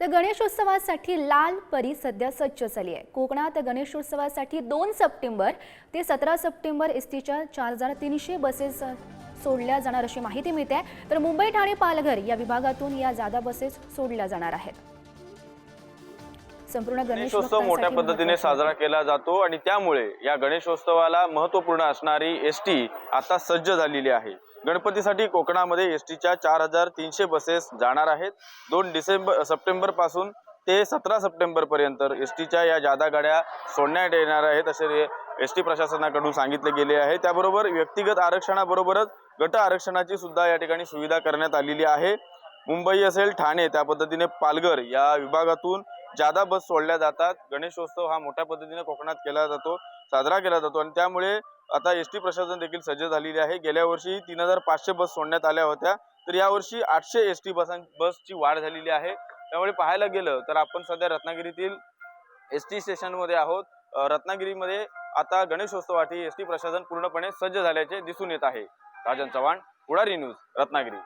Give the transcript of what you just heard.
तर गणेशोत्सवासाठी लाल परी सध्या सज्ज झाली आहे. कोकणात गणेशोत्सवासाठी दोन सप्टेंबर ते सतरा सप्टेंबर एस टीच्या चार हजार तीनशे बसेस सोडल्या जाणार अशी माहिती मिळते. आहे तर मुंबई ठाणे पालघर या विभागातून या जादा बसेस सोडल्या जाणार आहेत. संपूर्ण गणेश गणेशोत्सव मोठ्या पद्धतीने साजरा केला जातो आणि त्यामुळे या गणेशोत्सवाला महत्त्वपूर्ण असणारी एस टी आता सज्ज झालेली आहे. गणपतीसाठी कोकणामध्ये एस टीच्या चार हजार तीनशे बसेस जाणार आहेत. दोन डिसेंबर सप्टेंबरपासून ते सतरा सप्टेंबर पर्यंत एस टीच्या या जादा गाड्या सोडण्यात येणार आहेत असे एस टी प्रशासनाकडून सांगितले गेले आहे. त्याबरोबर व्यक्तिगत आरक्षणाबरोबरच गट आरक्षणाची सुद्धा या ठिकाणी सुविधा करण्यात आलेली आहे. मुंबई असेल ठाणे त्या पद्धतीने पालघर या विभागातून जादा बस सोडल्या जातात. गणेशोत्सव हा मोठ्या पद्धतीने कोकणात केला जातो साजरा केला जातो. आणि त्यामुळे आता एस टी प्रशासन देखील सज्ज झालेली आहे. गेल्या वर्षी तीन हजार पाचशे बस सोडण्यात आल्या होत्या. तर यावर्षी आठशे एस टी बसां बसची वाढ झालेली आहे. त्यामुळे पाहायला गेलं तर आपण सध्या रत्नागिरीतील एस टी स्टेशनमध्ये आहोत. रत्नागिरीमध्ये आता गणेशोत्सवासाठी एस टी प्रशासन पूर्णपणे सज्ज झाल्याचे दिसून येत आहे. राजन चव्हाण पुढारी न्यूज रत्नागिरी.